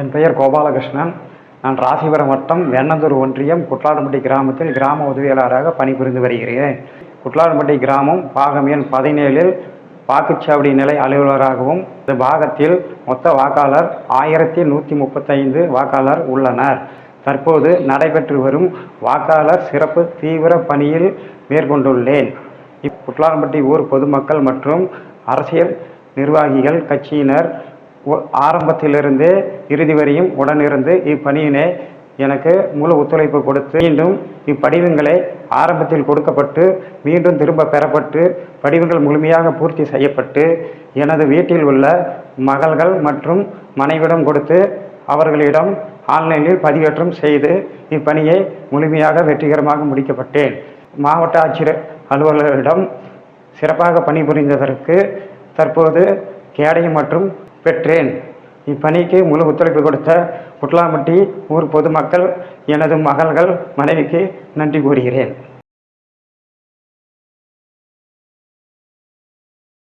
என் பெயர் கோபாலகிருஷ்ணன். நான் ராசிபுரம் வட்டம் வெண்ணந்தூர் ஒன்றியம் குட்லாடம்பட்டி கிராமத்தில் கிராம உதவியாளராக பணிபுரிந்து வருகிறேன். குட்லாடம்பட்டி கிராமம் பாகம் எண் பதினேழில் வாக்குச்சாவடி நிலை அலுவலராகவும் இந்த பாகத்தில் மொத்த வாக்காளர் ஆயிரத்தி நூற்றி முப்பத்தைந்து வாக்காளர் உள்ளனர். தற்போது நடைபெற்று வரும் வாக்காளர் சிறப்பு தீவிர பணியில் மேற்கொண்டுள்ளேன். இக்குட்லாடம்பட்டி ஊர் பொதுமக்கள் மற்றும் அரசியல் நிர்வாகிகள் கட்சியினர் ஆரம்பத்திலிருந்தே இறுதி வரையும் உடனிருந்து இப்பணியினை எனக்கு முழு ஒத்துழைப்பு கொடுத்து மீண்டும் இப்படிவங்களை ஆரம்பத்தில் கொடுக்கப்பட்டு மீண்டும் திரும்ப பெறப்பட்டு படிவங்கள் முழுமையாக பூர்த்தி செய்யப்பட்டு எனது வீட்டில் உள்ள மகள்கள் மற்றும் மனைவிடம் கொடுத்து அவர்களிடம் ஆன்லைனில் பதிவேற்றம் செய்து இப்பணியை முழுமையாக வெற்றிகரமாக முடிக்கப்பட்டேன். மாவட்ட ஆட்சியர் அலுவலரிடம் சிறப்பாக பணிபுரிந்ததற்கு தற்போது கேடயம் மற்றும் பெற்றேன். இப்பணிக்கு முழு ஒத்துழைப்பு கொடுத்த குட்லாம்பட்டி ஊர் பொதுமக்கள் எனது மகள்கள் மனைவிக்கு நன்றி கூறுகிறேன்.